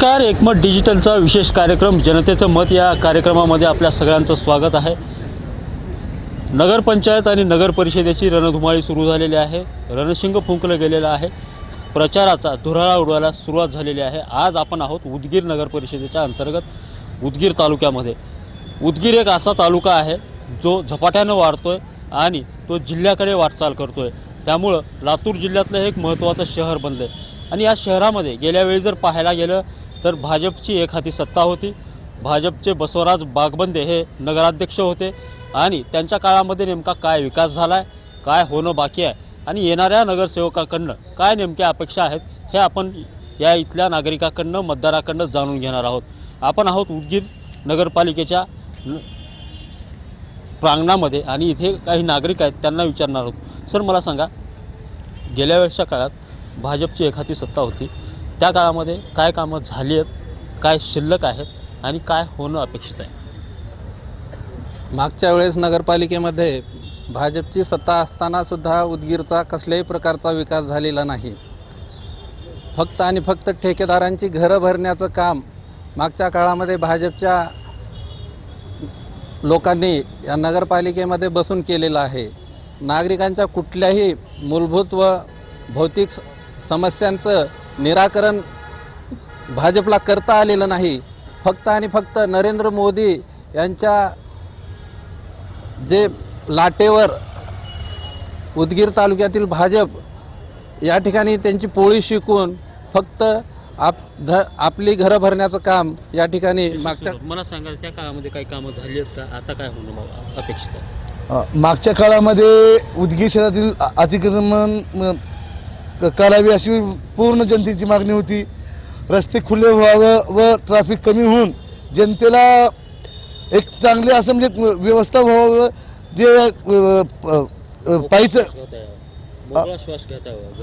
नमस्कार एकमत डिजिटलचा विशेष कार्यक्रम जनतेचं मत या कार्यक्रमामध्ये आपल्या सगळ्यांचं स्वागत आहे. नगरपंचायत आणि नगर परिषदेची रणधुमाळी सुरू झालेली आहे. रणशिंग फुंकलं गेलेलं आहे. प्रचाराचा धुराळा उडवायला सुरुवात झालेली आहे. आज आपण आहोत उदगीर नगर परिषदेच्या अंतर्गत उदगीर तालुक्यामध्ये. उदगीर एक असा तालुका आहे जो झपाट्यानं वाढतो आहे आणि तो जिल्ह्याकडे वाटचाल करतो आहे त्यामुळं लातूर जिल्ह्यातलं एक महत्त्वाचं शहर बनलं आहे आणि या शहरामध्ये गेल्या वेळी जर पाहायला गेलं तर भाजपची एक हाती सत्ता होती. भाजपचे बसवराज बागबंदे हे नगराध्यक्ष होते. आणि त्यांच्या काळामध्ये नेमका काय विकास झाला आहे काय होणं बाकी आहे आणि येणाऱ्या नगरसेवकाकडनं काय नेमक्या अपेक्षा आहेत हे आपण या इथल्या नागरिकाकडनं मतदाराकडनं जाणून घेणार आहोत. आपण आहोत उदगीर नगरपालिकेच्या न- प्रांगणामध्ये आणि इथे काही नागरिक आहेत त्यांना विचारणार आहोत. सर मला सांगा गेल्या वर्षा काळात भाजपची एखादी सत्ता होती. त्या काळामध्ये काय कामं झाली आहेत काय शिल्लक आहेत आणि काय होणं अपेक्षित आहे? मागच्या वेळेस नगरपालिकेमध्ये भाजपची सत्ता असताना सुद्धा उदगीरचा कसल्याही प्रकारचा विकास झालेला नाही. फक्त आणि फक्त ठेकेदारांची घरं भरण्याचं काम मागच्या काळामध्ये भाजपच्या लोकांनी या नगरपालिकेमध्ये बसून केलेलं आहे. नागरिकांच्या कुठल्याही मूलभूत व भौतिक समस्यांचं निराकरण भाजपला करता आलेलं नाही. फक्त आणि फक्त नरेंद्र मोदी यांच्या जे लाटेवर उदगीर तालुक्यातील भाजप या ठिकाणी त्यांची पोळी शिकून फक्त आप ध आपली घरं भरण्याचं काम या ठिकाणी मागच्या मला सांगा त्या काळामध्ये काही कामं झाली आहेत का? आता काय होणं अपेक्षित आहे? मागच्या काळामध्ये उदगीर शहरातील अतिक्रमण करावी अशी पूर्ण जनतेची मागणी होती. रस्ते खुले व्हावं व ट्रॅफिक कमी होऊन जनतेला एक चांगले असं म्हणजे व्यवस्था व्हावं जे पायीचं.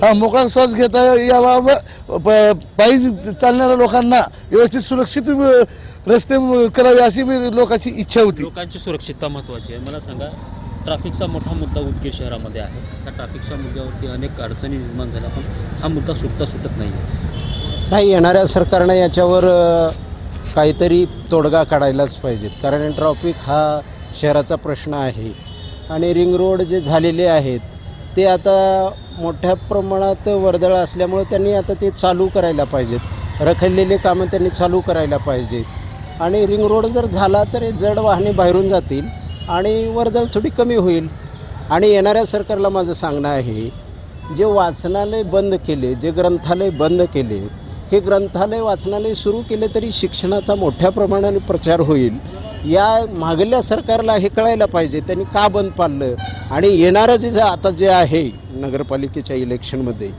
हा मोकळा श्वास घेता यावा व पायी चालणाऱ्या लोकांना व्यवस्थित सुरक्षित रस्ते करावे अशी लोकांची इच्छा होती. लोकांची सुरक्षितता महत्त्वाची आहे. मला सांगा ट्रॅफिकचा मोठा मुद्दा उदगीर शहरामध्ये आहे. त्या ट्रॅफिकच्या मुद्द्यावरती अनेक अडचणी निर्माण झाल्या पण हा मुद्दा सुटता सुटत नाही. आहे नाही येणाऱ्या सरकारनं याच्यावर काहीतरी तोडगा काढायलाच पाहिजेत. कारण ट्रॉफिक हा शहराचा प्रश्न आहे. आणि रिंग रोड जे झालेले आहेत ते आता मोठ्या प्रमाणात वर्दळ असल्यामुळे त्यांनी आता ते चालू करायला पाहिजेत. रखडलेले कामं त्यांनी चालू करायला पाहिजेत. आणि रिंग रोड जर झाला तर हे जड वाहने बाहेरून जातील. आणि वर्दळ थोडी कमी होईल. आणि येणाऱ्या सरकारला माझं सांगणं आहे जे वाचनालय बंद केले जे ग्रंथालय बंद केले हे ग्रंथालय वाचनालय सुरू केले तरी शिक्षणाचा मोठ्या प्रमाणाने प्रचार होईल. या मागल्या सरकारला हे कळायला पाहिजे त्यांनी का बंद पाडलं? आणि येणारं जे जे आता जे आहे नगरपालिकेच्या इलेक्शनमध्ये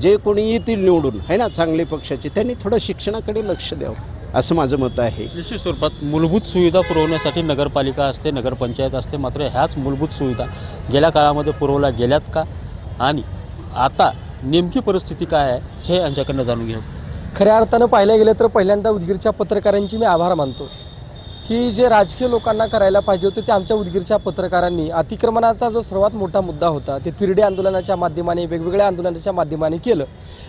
जे कोणी येतील निवडून आहे ना चांगले पक्षाचे त्यांनी थोडं शिक्षणाकडे लक्ष द्यावं. असं माझं मत आहे. निश्चित स्वरूपात मूलभूत सुविधा पुरवण्यासाठी नगरपालिका असते नगरपंचायत असते मात्र ह्याच मूलभूत सुविधा गेल्या काळामध्ये पुरवल्या गेल्यात का? आणि आता नेमकी परिस्थिती काय आहे हे यांच्याकडनं जाणून घेऊ. खऱ्या अर्थानं पाहायला गेलं तर पहिल्यांदा उदगीरच्या पत्रकारांची मी आभार मानतो. की जे राजकीय लोकांना करायला पाहिजे होते ते आमच्या उदगीरच्या पत्रकारांनी. अतिक्रमणाचा जो सर्वात मोठा मुद्दा होता ते तिरडे आंदोलनाच्या माध्यमाने वेगवेगळ्या आंदोलनाच्या माध्यमाने केलं.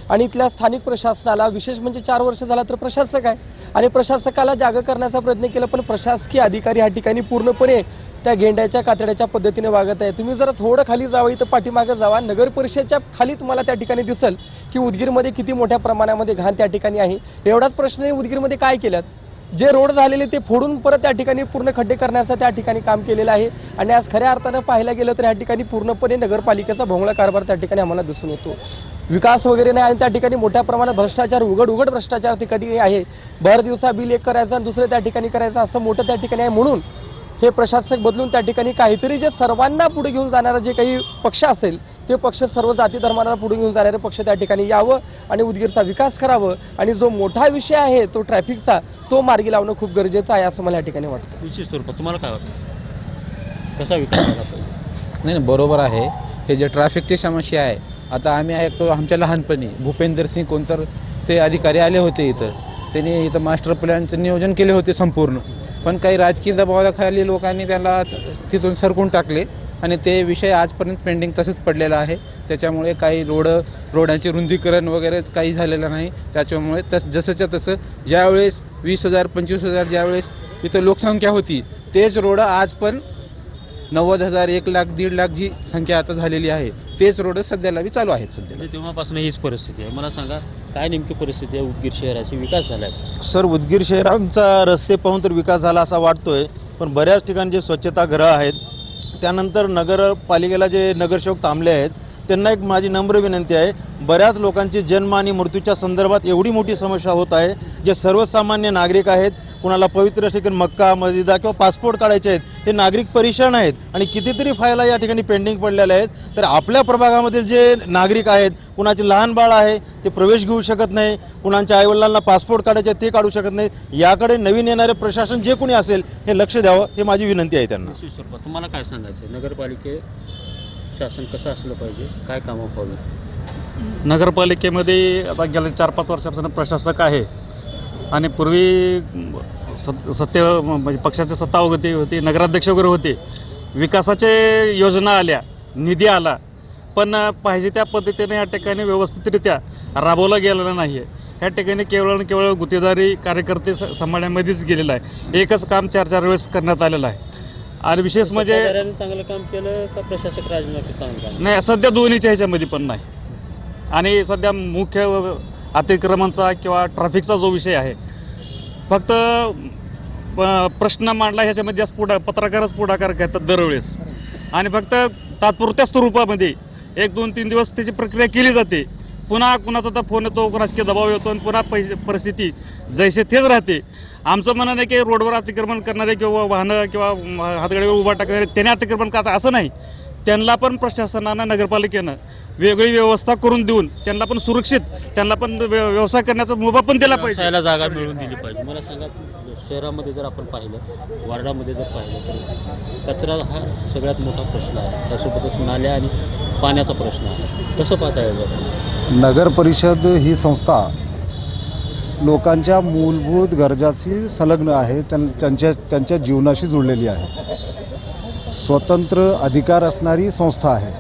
आणि इथल्या स्थानिक प्रशासनाला विशेष म्हणजे चार वर्ष झाला तर प्रशासक आहे. आणि प्रशासकाला जागं करण्याचा प्रयत्न केला पण प्रशासकीय अधिकारी ह्या ठिकाणी पूर्णपणे त्या गेंड्याच्या कातड्याच्या पद्धतीने वागत आहे. तुम्ही जरा थोडं खाली जावं इथं पाठीमागं जावा. नगर परिषदच्या खाली तुम्हाला त्या ठिकाणी दिसेल की उदगीरमध्ये किती मोठ्या प्रमाणामध्ये घाण त्या ठिकाणी आहे. एवढाच प्रश्न आहे उदगीरमध्ये काय केल्यात? जे रोड झालेले ते फोडून परत त्या ठिकाणी पूर्ण खड्डे करण्याचं त्या ठिकाणी काम केलेलं आहे. आणि आज खऱ्या अर्थानं पाहायला गेलं तर या ठिकाणी पूर्णपणे नगरपालिकेचा भोंगळा कारभार त्या ठिकाणी आम्हाला दिसून येतो. विकास वगैरे नाही आणि त्या ठिकाणी मोठ्या प्रमाणात भ्रष्टाचार उघड उघड भ्रष्टाचार ठिकाणी आहे. भर दिवसा बिल एक करायचं आणि दुसरं त्या ठिकाणी करायचं असं मोठं त्या ठिकाणी आहे म्हणून हे प्रशासक बदलून त्या ठिकाणी काहीतरी जे सर्वांना पुढे घेऊन जाणारा जे काही पक्ष असेल ते पक्ष सर्व जाती धर्मांना पुढे घेऊन जाणारे पक्ष त्या ठिकाणी यावं आणि उदगीरचा विकास करावं आणि जो मोठा विषय आहे तो ट्रॅफिकचा तो मार्गी लावणं खूप गरजेचं आहे असं मला या ठिकाणी वाटतं. निश्चित स्वरूपात तुम्हाला काय वाटतं? कसा विकास नाही नाही बरोबर आहे. हे जे ट्रॅफिकची समस्या आहे आता आम्ही ऐकतो आमच्या लहानपणी भूपेंद्र सिंग कोणतर ते अधिकारी आले होते इथं. त्यांनी इथं मास्टर प्लॅनचं नियोजन केले होते संपूर्ण. पण काही राजकीय दबावाखाली लोकांनी त्याला तिथून सरकून टाकले आणि ते विषय आजपर्यंत पेंडिंग तसंच पडलेला आहे. त्याच्यामुळे काही रोड रोडांचे रुंदीकरण वगैरे काही झालेलं नाही. त्याच्यामुळे तस जसंच्या तसं ज्यावेळेस वीस हजार पंचवीस हजार ज्यावेळेस इथं लोकसंख्या होती तेच रोड आज पण नव्वद हजार एक लाख दीड लाख जी संख्या आता झालेली आहे. तेच रोड सध्याला बी चालू आहेत सध्याला. म्हणजे तेव्हापासून हीच परिस्थिती आहे. मला सांगा काय नेमकी परिस्थिती आहे उदगीर शहराची? विकास झाला आहे सर उदगीर शहरांचा रस्ते पाहून तर विकास झाला असा वाटतोय पण बऱ्याच ठिकाणी जे स्वच्छतागृह आहेत त्यानंतर नगरपालिकेला जे नगरसेवक थांबले आहेत त्यांना एक माझी नम्र विनंती आहे. बऱ्याच लोकांची जन्म आणि मृत्यूच्या संदर्भात एवढी मोठी समस्या होत आहे जे सर्वसामान्य नागरिक आहेत. कुणाला पवित्र ठिकाणी मक्का मस्जिदा किंवा पासपोर्ट काढायचे आहेत हे नागरिक परेशान आहेत आणि कितीतरी फायला या ठिकाणी पेंडिंग पडलेल्या आहेत. तर आपल्या प्रभागामधील जे नागरिक आहेत कुणाचे लहान बाळ आहे ते प्रवेश घेऊ शकत नाही. कुणाच्या आईवडिलांना पासपोर्ट काढायचे ते काढू शकत नाही. याकडे नवीन येणारे प्रशासन जे कोणी असेल हे लक्ष द्यावं हे माझी विनंती आहे त्यांना. तुम्हाला काय सांगायचं नगरपालिके शासन कसं असलं पाहिजे? काय कामं व्हावी? नगरपालिकेमध्ये आता गेल्या चार पाच वर्षापासून प्रशासक आहे. आणि पूर्वी सत सत्य म्हणजे पक्षाची सत्ता होती होती नगराध्यक्ष वगैरे होते. विकासाचे योजना आल्या निधी आला. पण पाहिजे त्या पद्धतीने या ठिकाणी व्यवस्थितरित्या राबवला गेलेला नाही आहे ह्या ठिकाणी केवळ आणि केवळ गुत्तेदारी कार्यकर्ते स- सांभाळण्यामध्येच गेलेलं आहे. एकच काम चार चार वेळेस करण्यात आलेलं आहे. आणि विशेष म्हणजे चांगलं काम केलं का प्रशासक काम नाही सध्या दोन्हीच्या ह्याच्यामध्ये पण नाही. आणि सध्या मुख्य अतिक्रमणचा किंवा ट्रॅफिकचा जो विषय आहे फक्त प्रश्न मांडला ह्याच्यामध्ये जास्त पुढा पत्रकारच पुढाकार घेतात दरवेळेस. आणि फक्त तात्पुरत्या स्वरूपामध्ये एक दोन तीन दिवस त्याची प्रक्रिया केली जाते. पुन्हा कुणाचा तर फोन येतो राजकीय दबाव येतो आणि पुन्हा पैसे परिस्थिती जैसे तेच राहते. आमचं म्हणणं आहे की रोडवर अतिक्रमण करणारे किंवा वाहनं किंवा हातगाडीवर उभा टाकणारे त्याने अतिक्रमण करता असं नाही. त्यांना पण प्रशासनानं नगरपालिकेनं वेगळी व्यवस्था करून देऊन त्यांना पण सुरक्षित त्यांना पण व्यवसाय करण्याचा मुभा पण दिला पाहिजे. जागा मिळवून दिली पाहिजे. मला सांगा शहरामध्ये जर आपण पाहिलं वार्डामध्ये जर पाहिलं तर कचरा हा सगळ्यात मोठा प्रश्न आहे. त्यासोबतच नाल्या आणि पाण्याचा प्रश्न आहे. कसं पाहता येईल नगर परिषद ही संस्था लोकांच्या मूलभूत गरजाशी संलग्न आहे त्यां त्यांच्या त्यांच्या जीवनाशी जुळलेली आहे. स्वतंत्र अधिकार असणारी संस्था आहे.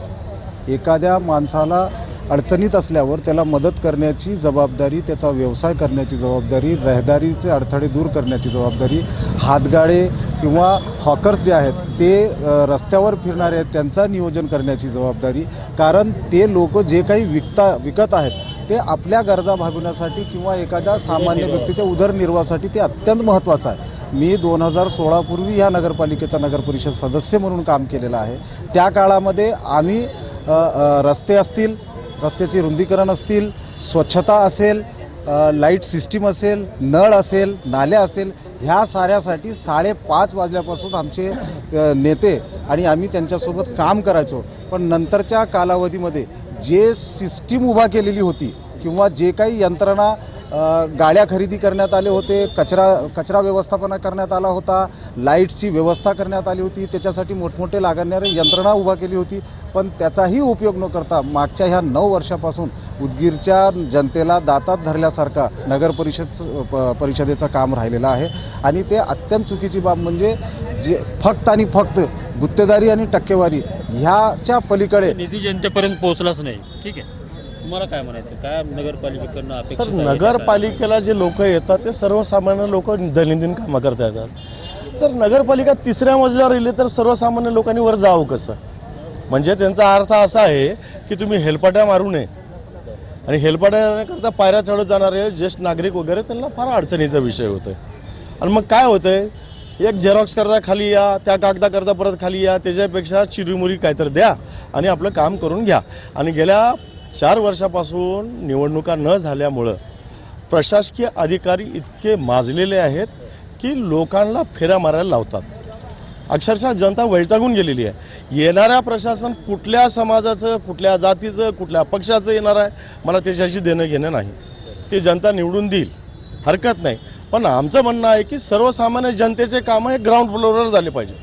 एखाद्या माणसाला अडचणीत असल्यावर त्याला मदत करण्याची जबाबदारी त्याचा व्यवसाय करण्याची जबाबदारी रहदारीचे अडथळे दूर करण्याची जबाबदारी हातगाडे किंवा हॉकर्स जे आहेत ते रस्त्यावर फिरणारे आहेत त्यांचा नियोजन करण्याची जबाबदारी. कारण ते लोक जे काही विकता विकत आहेत ते आपल्या गरजा भागवण्यासाठी किंवा एखाद्या सामान्य व्यक्तीच्या उदरनिर्वाहासाठी ते अत्यंत महत्त्वाचं आहे. मी दोन हजार सोळापूर्वी ह्या नगरपालिकेचा नगरपरिषद सदस्य म्हणून काम केलेलं आहे. त्या काळामध्ये आम्ही रस्ते असतील रस्त्याचे रुंदीकरण असतील स्वच्छता असेल लाइट सिस्टीम असेल नळ असेल नाल्या असेल ह्या साऱ्यासाठी साडेपाच वाजल्यापासून आमचे नेते आणि आम्ही त्यांच्यासोबत काम करायचो. पण नंतरच्या कालावधीमध्ये जे सिस्टीम उभा केलेली होती किंवा जे काही यंत्रणा गाड्या खरेदी करण्यात आले होते कचरा कचरा व्यवस्थापना करण्यात आला होता लाईट्सची व्यवस्था करण्यात आली होती त्याच्यासाठी मोठमोठे लागणारे यंत्रणा उभा केली होती पण त्याचाही उपयोग न करता मागच्या ह्या नऊ वर्षापासून उदगीरच्या जनतेला दातात धरल्यासारखा नगर परिषद प परिषदेचं काम राहिलेलं आहे. आणि ते अत्यंत चुकीची बाब म्हणजे जे फक्त आणि फक्त गुत्तेदारी आणि टक्केवारी ह्याच्या पलीकडे निधी जनतेपर्यंत पोहोचलाच नाही. ठीक आहे. तुम्हाला काय म्हणायचं? काय नगरपालिकेकडनं सर आहे? नगरपालिकेला जे लोक येतात ते सर्वसामान्य लोक दैनंदिन कामं करता येतात. तर नगरपालिका तिसऱ्या मजल्यावर येईल तर सर्वसामान्य लोकांनी वर जावं कसं? म्हणजे त्यांचा अर्थ असा आहे की तुम्ही हेलपाट्या मारू नये. आणि हेलपाट्या करता पायऱ्या चढत जाणारे ज्येष्ठ नागरिक वगैरे त्यांना फार अडचणीचा विषय होतो आणि मग काय होतंय? एक झेरॉक्स करता खाली या त्या कागदा करता परत खाली या त्याच्यापेक्षा चिरीमुरी काहीतरी द्या आणि आपलं काम करून घ्या. आणि गेल्या चार वर्षापासून निवडणुका न झाल्यामुळं प्रशासकीय अधिकारी इतके माजलेले आहेत की लोकांना फेऱ्या मारायला लावतात. अक्षरशः जनता वैतागून गेलेली आहे. येणाऱ्या प्रशासन कुठल्या समाजाचं कुठल्या जातीचं कुठल्या पक्षाचं येणार आहे मला त्याच्याशी देणं घेणं नाही. ते जनता निवडून देईल. हरकत नाही. पण आमचं म्हणणं आहे की सर्वसामान्य जनतेचे कामं हे ग्राउंड फ्लोअरवर झाले पाहिजे.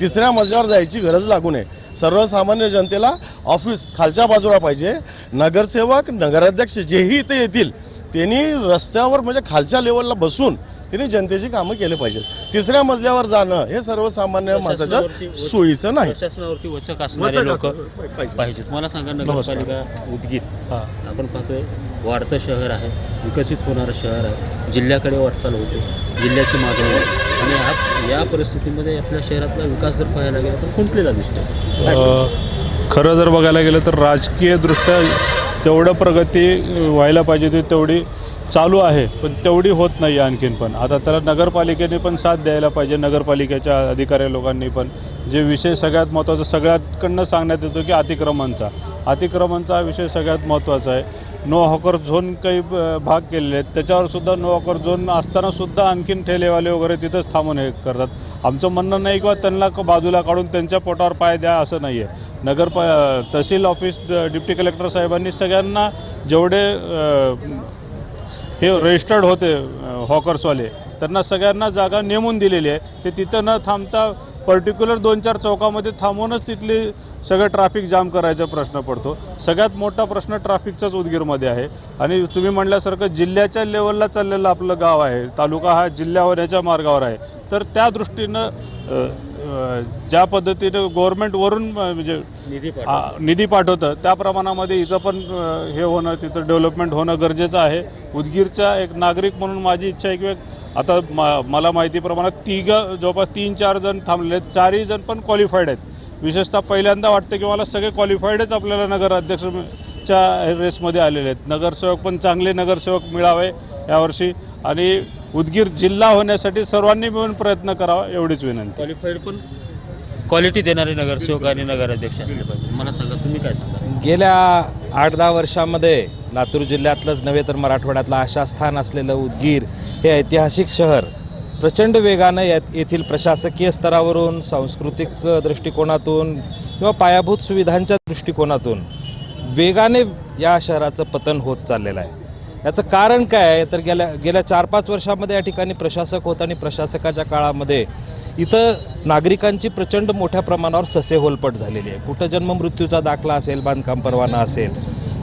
तिसऱ्या मजल्यावर जायची गरज लागू नये. सर्वसामान्य जनतेला ऑफिस खालच्या बाजूला पाहिजे. नगरसेवक नगराध्यक्ष जेही इथे येतील त्यांनी रस्त्यावर म्हणजे खालच्या लेवलला बसून त्यांनी जनतेची कामं केले पाहिजेत. तिसऱ्या मजल्यावर जाणं हे सर्वसामान्य माणसाच्या सोयीचं नाही. प्रशासनावरती वचक असणारे लोक. पाहिजेत. मला सांगा नगरपालिका उदगीर आपण पाहतोय वाढतं शहर आहे विकसित होणारं शहर आहे. जिल्ह्याकडे वाटचाल होते जिल्ह्याची मागणी आहे. आणि आज या परिस्थितीमध्ये आपल्या शहरातला विकास जर पाहायला गेला तर खुंटलेला दिसतो? खरं जर बघायला गेलं तर राजकीयदृष्ट्या तेवढं प्रगती व्हायला पाहिजे ती तेवढी चालू आहे पण तेवढी होत नाही आणखीन पण. आता त्याला नगरपालिकेने पण साथ द्यायला पाहिजे नगरपालिकेच्या अधिकारी लोकांनी पण. जे विषय सगळ्यात महत्त्वाचा सगळ्याकडनं सांगण्यात येतो की अतिक्रमणचा. अतिक्रमणचा हा विषय सगळ्यात महत्त्वाचा आहे. नो हॉकर झोन काही भाग केलेले आहेत. त्याच्यावरसुद्धा नो हॉकर झोन असतानासुद्धा आणखीन ठेलेवाले वगैरे तिथंच थांबून हे करतात. आमचं म्हणणं नाही किंवा त्यांना बाजूला काढून त्यांच्या पोटावर पाय द्या असं नाही आहे नगर प तहसील ऑफिस डिप्टी कलेक्टर साहेबांनी सगळ्यांना जेवढे हे रजिस्टर्ड होते हॉकर्सवाले त्यांना सगळ्यांना जागा नेमून दिलेली आहे. ते तिथं न थांबता पर्टिक्युलर दोन चार चौकामध्ये थांबूनच तिथली सगळं ट्रॅफिक जाम करायचा प्रश्न पडतो. सगळ्यात मोठा प्रश्न ट्रॅफिकचाच उदगीरमध्ये आहे. आणि तुम्ही म्हणल्यासारखं जिल्ह्याच्या लेवलला चाललेलं आपलं गाव आहे. तालुका हा जिल्ह्यावर याच्या मार्गावर आहे. तर त्या दृष्टीनं ज्या पद्धतीनं गव्हर्नमेंटवरून म्हणजे निधी पाठवतं. त्या प्रमाणामध्ये इथं पण हे होणं तिथं डेव्हलपमेंट होणं गरजेचं आहे. उदगीरचा एक नागरिक म्हणून माझी इच्छा आहे की आता मा मला माहितीप्रमाणे तिघं जवळपास तीन चार जण थांबलेले आहेत. चारही जण पण क्वालिफाईड आहेत. विशेषतः पहिल्यांदा वाटतं की मला सगळे क्वालिफाईडच आपल्याला नगराध्यक्षच्या रेसमध्ये आलेले आहेत. नगरसेवक पण चांगले नगरसेवक मिळावे यावर्षी. आणि उदगीर जिल्हा होण्यासाठी सर्वांनी मिळून प्रयत्न करावा एवढीच विनंती. क्वालिफाईड पण? क्वालिटी देणारे नगरसेवक आणि नगराध्यक्ष असले पाहिजे. मला सांगा तुम्ही काय सांगा? गेल्या आठ दहा वर्षामध्ये लातूर जिल्ह्यातलंच नव्हे तर मराठवाड्यातलं आशास्थान असलेलं उदगीर हे ऐतिहासिक शहर. प्रचंड वेगानं यात येथील प्रशासकीय स्तरावरून सांस्कृतिक दृष्टिकोनातून किंवा पायाभूत सुविधांच्या दृष्टिकोनातून वेगाने या शहराचं पतन होत चाललेलं आहे. याचं कारण काय आहे? तर गेल्या गेल्या चार पाच वर्षामध्ये या ठिकाणी प्रशासक होत आणि प्रशासकाच्या काळामध्ये इथं नागरिकांची प्रचंड मोठ्या प्रमाणावर ससेहोलपट झालेली आहे. कुठं जन्ममृत्यूचा दाखला असेल बांधकाम परवाना असेल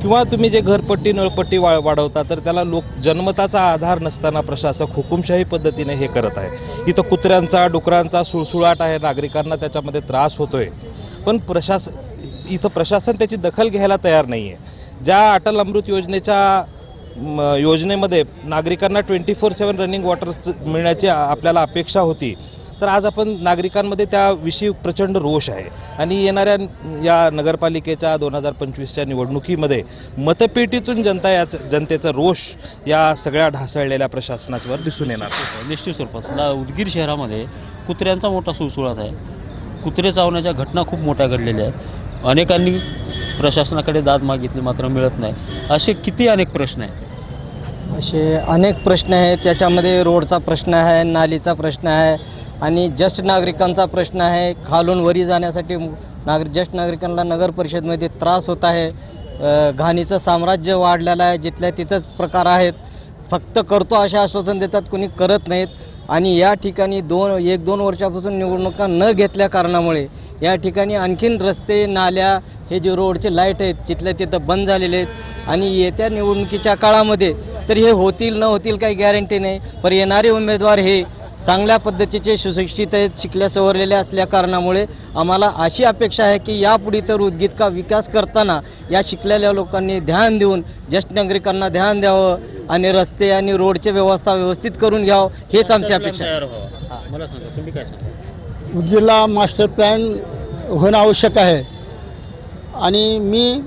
किंवा तुम्ही जे घरपट्टी नळपट्टी वा वाढवता तर त्याला लोक जन्मताचा आधार नसताना प्रशासक हुकुमशाही पद्धतीने हे करत आहे. इथं कुत्र्यांचा डुकरांचा सुळसुळाट आहे नागरिकांना त्याच्यामध्ये त्रास होतोय. पण प्रशास इथं प्रशासन त्याची दखल घ्यायला तयार नाही आहे ज्या अटल अमृत योजनेच्या योजनेमध्ये नागरिकांना twenty four seven running water मिळण्याची आपल्याला अपेक्षा होती. तर आज आपण नागरिकांमध्ये त्याविषयी प्रचंड रोष आहे. आणि येणाऱ्या या नगरपालिकेच्या दोन हजार पंचवीसच्या निवडणुकीमध्ये मतपेटीतून जनता याच जनतेचा रोष या सगळ्या ढासळलेल्या प्रशासनावर दिसून येणार. निश्चित स्वरूपात. उदगीर शहरामध्ये कुत्र्यांचा मोठा सुळसुळात आहे. कुत्रे चावण्याच्या घटना खूप मोठ्या घडलेल्या आहेत. अनेकांनी प्रशासनाकडे दाद मागितली मात्र मिळत नाही. असे किती अनेक प्रश्न आहेत? असे अनेक प्रश्न आहेत. त्याच्यामध्ये रोडचा प्रश्न आहे नालीचा प्रश्न आहे आणि ज्येष्ठ नागरिकांचा प्रश्न आहे. खालून वरी जाण्यासाठी नागरिक ज्येष्ठ नागरिकांना नगर परिषदमध्ये त्रास होत आहे. घाणीचं साम्राज्य वाढलेलं आहे. जिथल्या तिथंच प्रकार आहेत. फक्त करतो असे आश्वासन देतात कोणी करत नाहीत. आणि या ठिकाणी दोन एक दोन वर्षापासून निवडणुका न घेतल्या कारणामुळे या ठिकाणी आणखीन रस्ते नाल्या हे जे रोडचे लाइट आहेत तिथल्या तिथं बंद झालेले आहेत. आणि येत्या निवडणुकीच्या काळामध्ये तर हे होतील न होतील काही गॅरंटी नाही. पर येणारे उमेदवार हे चांगल्या पद्धतीचे सुशिक्षित आहेत शिकल्या सवरलेले असल्या कारणामुळे आम्हाला अशी अपेक्षा आहे की यापुढे तर उद्गीत का विकास करताना या शिकलेल्या लोकांनी ध्यान देऊन ज्येष्ठ नागरिकांना ध्यान द्यावं आणि रस्ते आणि रोडची व्यवस्था व्यवस्थित करून घ्यावं हेच आमची अपेक्षा आहे. मास्टर प्लॅन होणं आवश्यक आहे. आणि मी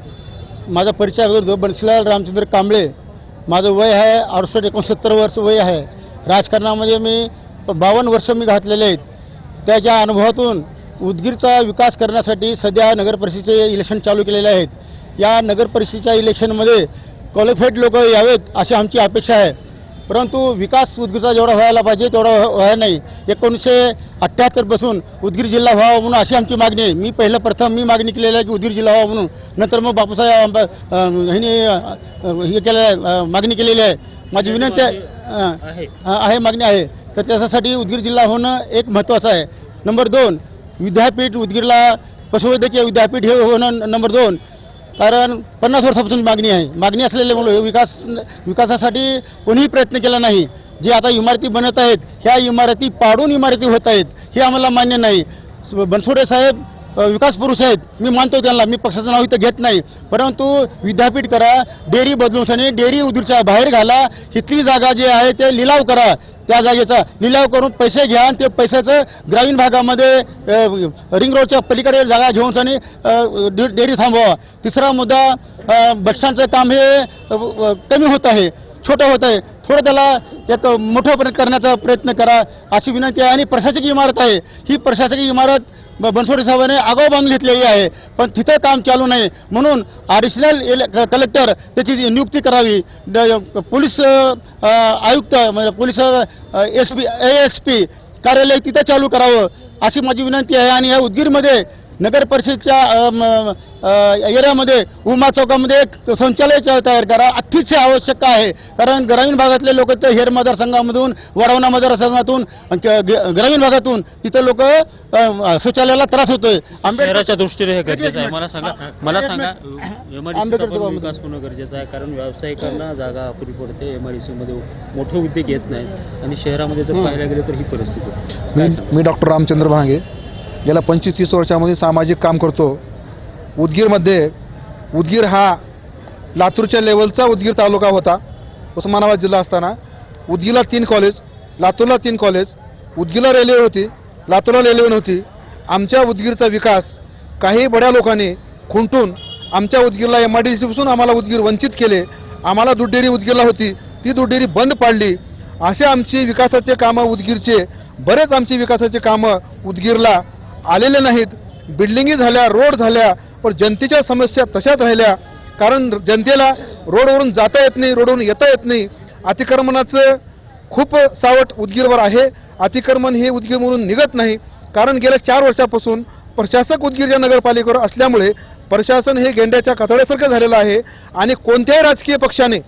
माझा परिचय करतो बनसीलाल रामचंद्र कांबळे. माझं वय आहे अडुसष्ट एकोणसत्तर वर्ष वय आहे. राजकारणामध्ये मी बावन्न वर्ष मी घातलेले आहेत. त्याच्या अनुभवातून उदगीरचा विकास करण्यासाठी सध्या नगर परिषदेचे इलेक्शन चालू केलेले आहेत. या नगर परिषदेच्या इलेक्शनमध्ये क्वालिफाईड लोक यावेत अशी आमची अपेक्षा आहे. परंतु विकास उदगीरचा जेवढा व्हायला पाहिजे तेवढा व्हा- व्हायला नाही. एकोणीसशे अठ्ठ्याहत्तरपासून उदगीर जिल्हा व्हावा म्हणून अशी आमची मागणी आहे. मी पहिलं प्रथम मी मागणी केलेली आहे की उदगीर जिल्हा व्हावा म्हणून. नंतर मग बापूसाहेब ह्यांनी हे केलेलं आहे अं, मागणी केलेली आहे. माझी विनंती आहे मागणी आहे. तर त्याच्यासाठी उदगीर जिल्हा होणं एक महत्त्वाचं आहे. नंबर दोन विद्यापीठ उदगीरला पशुवैद्यकीय विद्यापीठ हे होणं नंबर दोन. कारण पन्नास वर्षापासून मागणी आहे. मागणी असलेले मुलं विकास विकासासाठी कोणीही प्रयत्न केला नाही. जे आता इमारती बनत आहेत ह्या इमारती पाडून इमारती होत आहेत हे आम्हाला मान्य नाही. बनसोडे साहेब विकास पुरुष आहेत मी मानतो त्यांना मी पक्षाचं नाव इथं घेत नाही. परंतु विद्यापीठ करा डेअरी बदलून डेअरी उदूरच्या बाहेर घाला. इथली जागा जी आहे ते लिलाव करा. त्या जागेचा लिलाव करून पैसे घ्या आणि ते पैशाचं ग्रामीण भागामध्ये रिंग रोडच्या पलीकडे जागा घेऊन आणि डेअरी थांबवा. तिसरा मुद्दा बसस्टँडचं काम हे कमी होत आहे. छोटं होत आहे. थोडं त्याला एक मोठं करण्याचा प्रयत्न करा अशी विनंती आहे. आणि प्रशासकीय इमारत आहे. ही प्रशासकीय इमारत ब- बनसोडे साहेबांनी आगाऊ बांधून घेतलेली आहे. पण तिथं काम चालू नाही. म्हणून ॲडिशनल एल कलेक्टर त्याची नियुक्ती करावी. पोलीस आयुक्त म्हणजे police S P A S P कार्यालय तिथं चालू करावं अशी माझी विनंती आहे. आणि या उदगीरमध्ये नगर परिषदच्या एरियामध्ये उमा चौकामध्ये एक शौचालय चा- तयार करा. अतिशय आवश्यक आहे. कारण ग्रामीण भागातले लोक तर हेर मतदारसंघामधून वडवणा मतदारसंघातून ग्रामीण भागातून तिथं लोक शौचालयाला त्रास होतोय. शहराच्या दृष्टीने हे गरजेचं आहे. मला सांगा मला सांगा. विकास होणं गरजेचं आहे. कारण व्यावसायिकांना जागा अपुरी पडते. मोठे उद्योग येत नाहीत. आणि शहरामध्ये जर पाहायला गेलं तर ही परिस्थिती? मी डॉक्टर रामचंद्र भांगे. गेल्या पंचवीस तीस वर्षामध्ये सामाजिक काम करतो. उदगीरमध्ये उदगीर हा लातूरच्या लेवलचा उदगीर तालुका होता. उस्मानाबाद जिल्हा असताना. उदगीरला तीन कॉलेज लातूरला तीन कॉलेज उदगीरला रेल्वे होती लातूरला रेल्वे नव्हती. आमच्या उदगीरचा विकास काही बड्या लोकांनी खुंटून आमच्या उदगीरला एम आय डी सीपासून आम्हाला उदगीर वंचित केले. आम्हाला दूध डेअरी उदगीरला होती. ती दूध डेअरी बंद पाडली. असे आमची विकासाचे कामं उदगीरचे बरेच आमची विकासाचे कामं उदगीरला आलेले नाहीत. बिल्डिंगी झाल्या रोड झाल्या पण जनतेच्या समस्या तशाच राहिल्या. कारण जनतेला रोडवरून जाता येत नाही रोडवरून येता येत नाही. अतिक्रमणाचं खूप सावट उदगीरवर आहे. अतिक्रमण हे उदगीर म्हणून निघत नाही. कारण गेल्या चार वर्षापासून प्रशासक उदगीरच्या नगरपालिकेवर असल्यामुळे प्रशासन हे गेंड्याच्या कातड्यासारखं झालेलं आहे आणि कोणत्याही राजकीय पक्षाने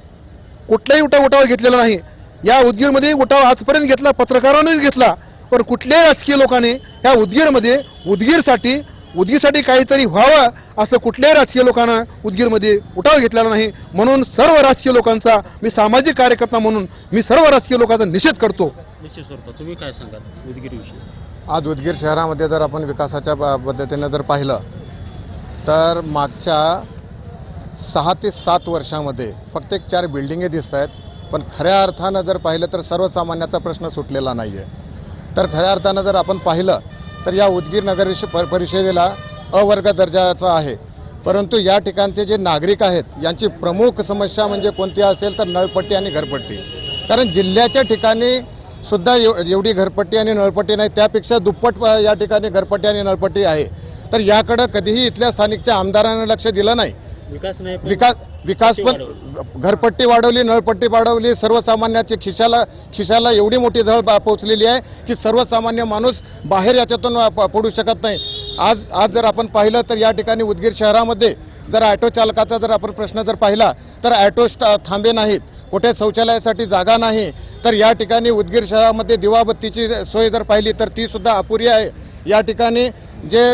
कुठलाही उठाव उठाव घेतलेला नाही. या उदगीरमध्ये उठाव आजपर्यंत घेतला पत्रकारांनीच घेतला. पण कुठल्याही राजकीय लोकांनी या उदगीरमध्ये उदगीरसाठी उदगीरसाठी काहीतरी व्हावं असं कुठल्याही राजकीय लोकांना उदगीरमध्ये उठाव घेतलेला नाही. म्हणून सर्व राजकीय लोकांचा मी सामाजिक कार्यकर्ता म्हणून मी सर्व राजकीय लोकांचा निषेध करतो. निश्चित स्वरूपात तुम्ही काय सांगाल उदगीरविषयी आज उदगीर शहरामध्ये जर आपण विकासाच्या प- पद्धतीनं जर पाहिलं तर मागच्या सहा ते सात वर्षामध्ये फक्त एक चार बिल्डिंगे दिसत आहेत पण खऱ्या अर्थानं जर पाहिलं तर सर्वसामान्याचा प्रश्न सुटलेला नाही आहे तर खऱ्या अर्थानं जर आपण पाहिलं तर या उदगीर नगर प- परिषदेला अवर्ग दर्जाचा आहे. परंतु या ठिकाणचे जे नागरिक आहेत यांची प्रमुख समस्या म्हणजे कोणती असेल तर नळपट्टी आणि घरपट्टी. कारण जिल्ह्याच्या ठिकाणी सुद्धा एव एवढी घरपट्टी आणि नळपट्टी नाही त्यापेक्षा दुप्पट या ठिकाणी घरपट्टी आणि नळपट्टी आहे. तर याकडं कधीही इथल्या स्थानिकच्या आमदारांना लक्ष दिलं नाही. विकास नाही विकास विकास पण घरपट्टी वाढवली नळपट्टी वाढवली सर्वसामान्याची खिशाला खिशाला एवढी मोठी झळ पोहोचलेली आहे की सर्वसामान्य माणूस बाहेर याच्यातून पडू शकत नाही. आज आज जर आपण पाहिलं तर या ठिकाणी उदगीर शहरामध्ये जर ॲटो चालकाचा जर आपण प्रश्न जर पाहिला तर ॲटो स्टा थांबे नाहीत. कुठे शौचालयासाठी जागा नाही. तर या ठिकाणी उदगीर शहरामध्ये दिवाबत्तीची सोय जर पाहिली तर ती सुद्धा अपुरी आहे. या ठिकाणी जे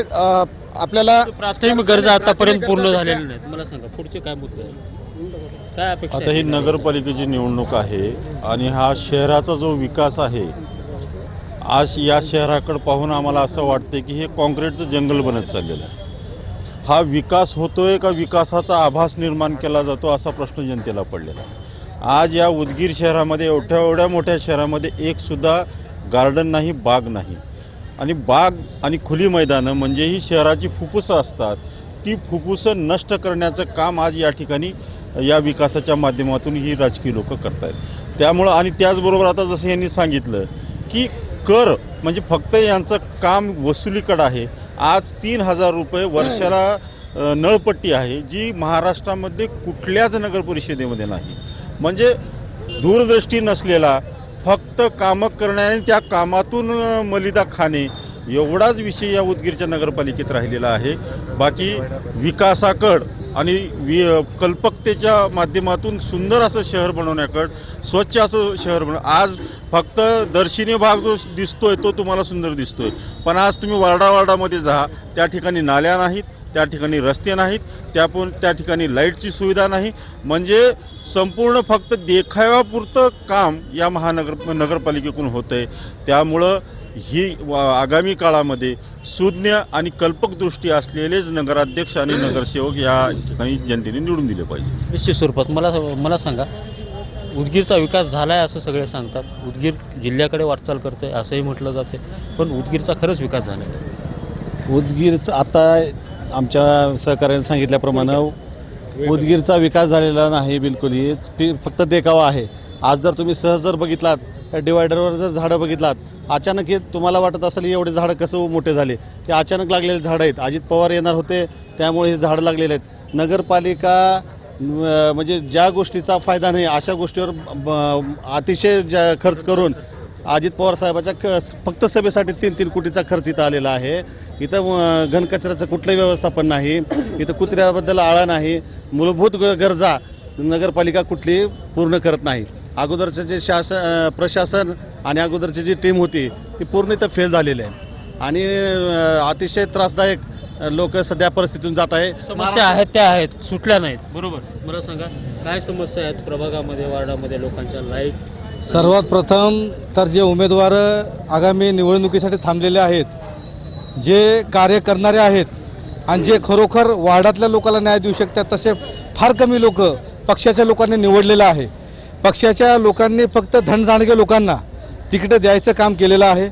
आपल्याला प्राथमिक गरजा आतापर्यंत पूर्ण झालेल्या नाहीत. मला सांगा पुढचे काय मुद्दे आहेत? काय अपेक्षा आता ही आहेत? नगरपालिकेची निवडणूक आहे आणि हा शहराचा जो विकास आहे आज या शहराकडे पाहून आम्हाला असं वाटतं की हे काँक्रीटचं जंगल बनत चाललेलं आहे. हा विकास होतोय का विकासाचा आभास निर्माण केला जातो असा प्रश्न जनतेला पडलेला आहे. आज या उदगीर शहरामध्ये एवढ्या एवढ्या मोठ्या शहरामध्ये एकसुद्धा गार्डन नाही बाग नाही. आणि बाग आणि खुली मैदानं म्हणजे ही शहराची फुफ्फुसं असतात. ती फुफ्फुसं नष्ट करण्याचं काम आज या ठिकाणी या विकासाच्या माध्यमातून ही राजकीय लोक करत आहेत त्यामुळं आणि त्याचबरोबर आता जसं यांनी सांगितलं की कर म्हणजे फक्त यांचं काम वसुलीकडं आहे. आज तीन हजार रुपये वर्षाला नळपट्टी आहे जी महाराष्ट्रामध्ये कुठल्याच नगर परिषदेमध्ये नाही. म्हणजे दूरदृष्टी नसलेला फक्त कामं करणे आणि त्या कामातून मलिदा खाणे एवढाच विषय या उदगीरच्या नगरपालिकेत राहिलेला आहे. बाकी विकासाकड आणि वि कल्पकतेच्या माध्यमातून सुंदर असं शहर बनवण्याकड स्वच्छ असं शहर बनव आज फक्त दर्शनी भाग जो दिसतोय तो तुम्हाला सुंदर दिसतोय. पण आज तुम्ही वार्डा वार्डामध्ये जा त्या ठिकाणी नाल्या नाहीत त्या ठिकाणी रस्ते नाहीत त्या पण त्या ठिकाणी लाईटची सुविधा नाही. म्हणजे संपूर्ण फक्त देखाव्यापुरतं काम या महानगर नगरपालिकेकडून होतं आहे त्यामुळं ही व- आगामी काळामध्ये सुज्ञ आणि कल्पक दृष्टी असलेलेच नगराध्यक्ष आणि नगरसेवक या ठिकाणी जनतेने निवडून दिले पाहिजे. निश्चित स्वरूपात. मला मला सांगा उदगीरचा विकास झाला आहे असं सगळे सांगतात. उदगीर जिल्ह्याकडे वाटचाल करते असंही म्हटलं जाते पण उदगीरचा खरंच विकास झाला आहे उदगीरचं आता आमच्या सहकार्याने सांगितल्याप्रमाणे उदगीरचा विकास झालेला नाही बिलकुलही ती फक्त देखावा आहे. आज जर तुम्ही सहज जर बघितलात त्या डिवायडरवर जर झाडं बघितलात अचानक हे तुम्हाला वाटत असेल एवढे झाडं कसं मोठे झाले? ते अचानक लागलेले झाडं आहेत. अजित पवार येणार होते त्यामुळे हे झाडं लागलेले आहेत. नगरपालिका म्हणजे ज्या गोष्टीचा फायदा नाही अशा गोष्टीवर ब- अतिशय ज्या खर्च करून अजित पवार साहेबाच्या क फक्त सभेसाठी तीन तीन कोटीचा खर्च इथं आलेला आहे. इथं घनकचऱ्याचं कुठलंही व्यवस्थापन नाही. इथं कुत्र्याबद्दल आळा नाही. मूलभूत गरजा नगरपालिका कुठली पूर्ण करत नाही. अगोदरचं जे शासन प्रशासन आणि अगोदरची जी टीम होती ती पूर्ण इथं फेल झालेली आहे. आणि अतिशय त्रासदायक लोक सध्या परिस्थितीतून जात आहे. समस्या आहेत त्या आहेत. सुटल्या नाहीत. बरोबर. मला सांगा काय समस्या आहेत प्रभागामध्ये वार्डामध्ये लोकांच्या लाइट सर्वात प्रथम तर जे उमेदवार आगामी निवडणुकीसाठी थांबलेले आहेत जे कार्य करणारे आहेत आणि जे खरोखर वार्डातल्या लोकांना न्याय देऊ शकतात तसे फार कमी लोक पक्षाच्या लोकांनी निवडलेलं आहे. पक्षाच्या लोकांनी फक्त धनदांडगे लोकांना तिकीटं द्यायचं काम केलेलं आहे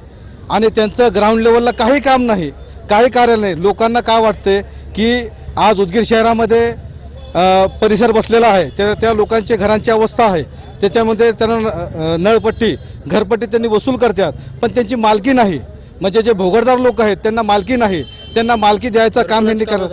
आणि त्यांचं ग्राउंड लेवलला काही काम नाही काही कार्य नाही. लोकांना काय वाटते की आज उदगीर शहरामध्ये परिसर बसलेला आहे. त्या त्या लोकांच्या घरांची अवस्था आहे. त्याच्यामध्ये त्यांना नळपट्टी घरपट्टी त्यांनी वसूल करतात. पण त्यांची मालकी नाही. म्हणजे जे भोगरदार लोक आहेत त्यांना मालकी नाही. त्यांना मालकी द्यायचं काम यांनी कर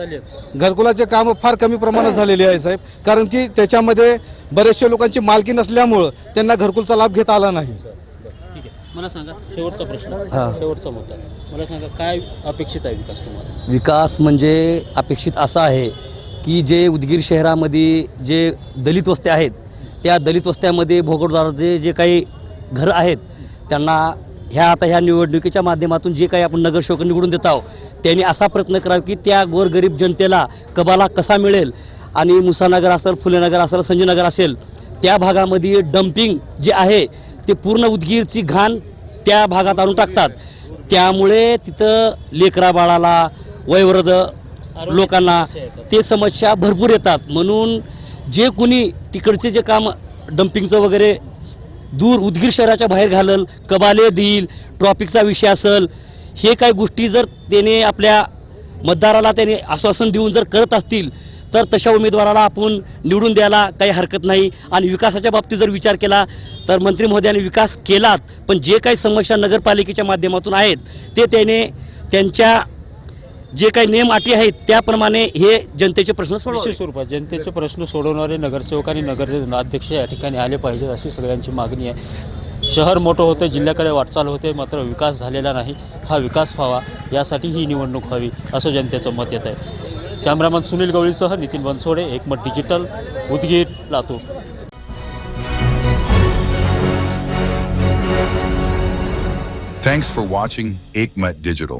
घरकुलाचे काम फार कमी प्रमाणात झालेले आहे साहेब. कारण की त्याच्यामध्ये बरेचशा लोकांची मालकी नसल्यामुळं त्यांना घरकुलचा लाभ घेता आला नाही. ठीक आहे. मला सांगा शेवटचा प्रश्न. हां. शेवटचा मुद्दा. मला सांगा काय अपेक्षित आहे विकास तुम्हाला? विकास म्हणजे अपेक्षित असा आहे की जे उदगीर शहरामध्ये जे दलित वस्त्या आहेत त्या दलित वस्त्यामध्ये भोगरदाराचे जे काही घरं आहेत त्यांना ह्या आता ह्या निवडणुकीच्या माध्यमातून जे काही आपण नगरसेवक निवडून देत आहोत त्यांनी असा प्रयत्न करावा की त्या गोरगरीब जनतेला कबाला कसा मिळेल आणि मुसानगर असेल फुलेनगर असेल संजयनगर असेल त्या भागामध्ये डम्पिंग जे आहे ते पूर्ण उदगीरची घाण त्या भागात आणून टाकतात. त्यामुळे तिथं लेकरा बाळाला वयवृद्ध लोकांना ते समस्या भरपूर येतात. म्हणून जे कोणी तिकडचे जे काम डम्पिंगचं वगैरे दूर उदगीर शहराच्या बाहेर घालल कबाले देईल ट्रॉफिकचा विषय असेल हे काही गोष्टी जर त्याने आपल्या मतदाराला त्याने आश्वासन देऊन जर करत असतील तर तशा उमेदवाराला आपण निवडून द्यायला काही हरकत नाही. आणि विकासाच्या बाबतीत जर विचार केला तर मंत्री महोदयाने विकास केलात पण जे काही समस्या नगरपालिकेच्या माध्यमातून आहेत ते त्याने त्यांच्या जे काही नियम अटी आहेत त्याप्रमाणे हे जनतेचे प्रश्न निश्चित सोडवा स्वरूपात जनतेचे प्रश्न सोडवणारे नगरसेवक आणि नगर अध्यक्ष या ठिकाणी आले पाहिजेत अशी सगळ्यांची मागणी आहे. शहर मोठं होते जिल्ह्याकडे वाटचाल होते मात्र विकास झालेला नाही. हा विकास व्हावा यासाठी ही निवडणूक व्हावी असं जनतेचं मत येत आहे. कॅमेरामन सुनील गवळीसह नितीन बनसोडे एकमत digital Udgir Latur. Thanks for watching Aikmat Digital.